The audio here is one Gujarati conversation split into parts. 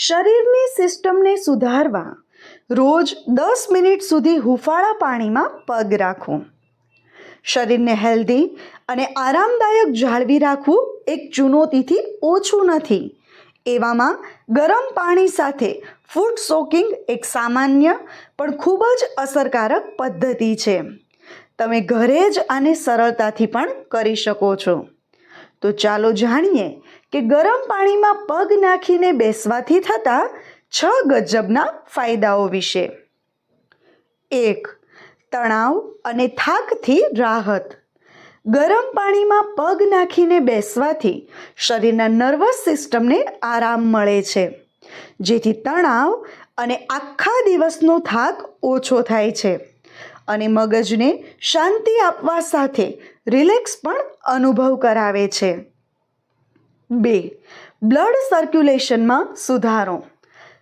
શરીરની સિસ્ટમને સુધારવા રોજ દસ મિનિટ સુધી હુફાળા પાણીમાં પગ રાખો શરીરને હેલ્ધી અને આરામદાયક જાળવી રાખવું એક ચુનૌતીથી ઓછું નથી. એવામાં ગરમ પાણી સાથે ફૂડ સોકિંગ એક સામાન્ય પણ ખૂબ જ અસરકારક પદ્ધતિ છે. તમે ઘરે જ આને સરળતાથી પણ કરી શકો છો. તો ચાલો જાણીએ કે ગરમ પાણીમાં પગ નાખીને બેસવાથી થતા છ ગજબના ફાયદાઓ વિશે. એક, તણાવ અને થાકથી રાહત. ગરમ પાણીમાં પગ નાખીને બેસવાથી શરીરના નર્વસ સિસ્ટમને આરામ મળે છે, જેથી તણાવ અને આખા દિવસનો થાક ઓછો થાય છે. અને મગજને શાંતિ આપવા સાથે રિલેક્સ પણ અનુભવ કરાવે છે. બે, બ્લડ સર્ક્યુલેશનમાં સુધારો.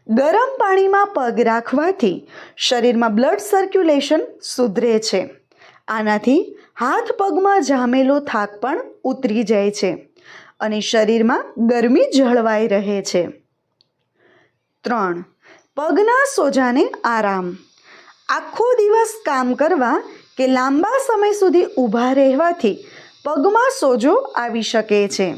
ગરમ પાણીમાં પગ રાખવાથી શરીરમાં બ્લડ સર્ક્યુલેશન સુધરે છે. આનાથી હાથ પગમાં જામેલો થાક પણ ઉતરી જાય છે અને શરીરમાં ગરમી જળવાઈ રહે છે. ત્રણ, પગના સોજાને આરામ. આખો દિવસ કામ કરવા કે લાંબા સમય સુધી ઊભા રહેવાથી પગમાં સોજો આવી શકે છે.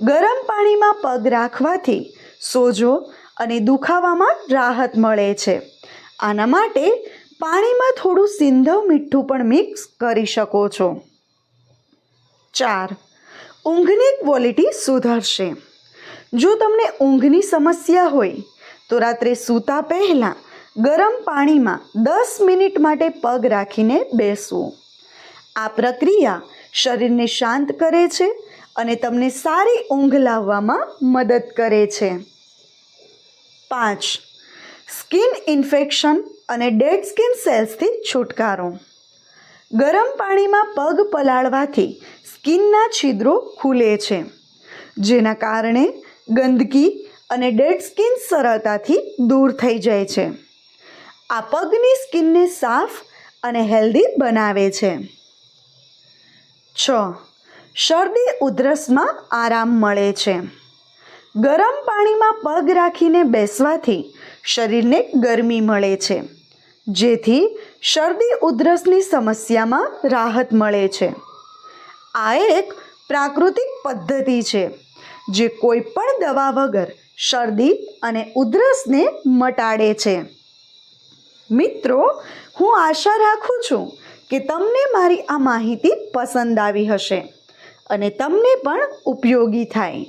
ગરમ પાણીમાં પગ રાખવાથી સોજો અને દુખાવામાં રાહત મળે છે. આના માટે પાણીમાં થોડું સિંધવ મીઠું પણ મિક્સ કરી શકો છો. ચાર, ઊંઘની ક્વોલિટી સુધરશે. જો તમને ઊંઘની સમસ્યા હોય, તો રાત્રે સૂતા પહેલાં ગરમ પાણીમાં દસ મિનિટ માટે પગ રાખીને બેસવું. આ પ્રક્રિયા શરીરને શાંત કરે છે અને તમને સારી ઊંઘ લાવવામાં મદદ કરે છે. પાંચ, સ્કિન ઇન્ફેક્શન અને ડેડ સ્કિન સેલ્સથી છુટકારો. ગરમ પાણીમાં પગ પલાળવાથી સ્કિનના છિદ્રો ખુલે છે, જેના કારણે ગંદકી અને ડેડ સ્કિન સરળતાથી દૂર થઈ જાય છે. આ પગની સ્કિનને સાફ અને હેલ્ધી બનાવે છે. છ. શરદી, ઉધરસમાં આરામ મળે છે. ગરમ પાણીમાં પગ રાખીને બેસવાથી શરીરને ગરમી મળે છે, જેથી શરદી, ઉધરસની સમસ્યામાં રાહત મળે છે. આ એક પ્રાકૃતિક પદ્ધતિ છે, જે કોઈ પણ દવા વગર શરદી અને ઉધરસને મટાડે છે. મિત્રો, હું આશા રાખું છું કે તમને મારી આ માહિતી પસંદ આવી હશે અને તમને પણ ઉપયોગી થાય.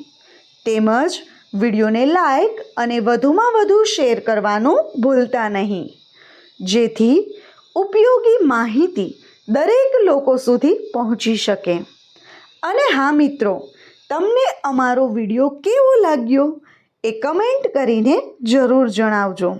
તેમજ વિડીયોને લાઈક અને વધુમાં વધુ શેર કરવાનું ભૂલતા નહીં. જેથી ઉપયોગી માહિતી દરેક લોકો સુધી પહોંચી શકે. અને હા, મિત્રો, તમને અમારો વીડિયો કેવો લાગ્યો એ કમેન્ટ કરીને જરૂર જણાવજો.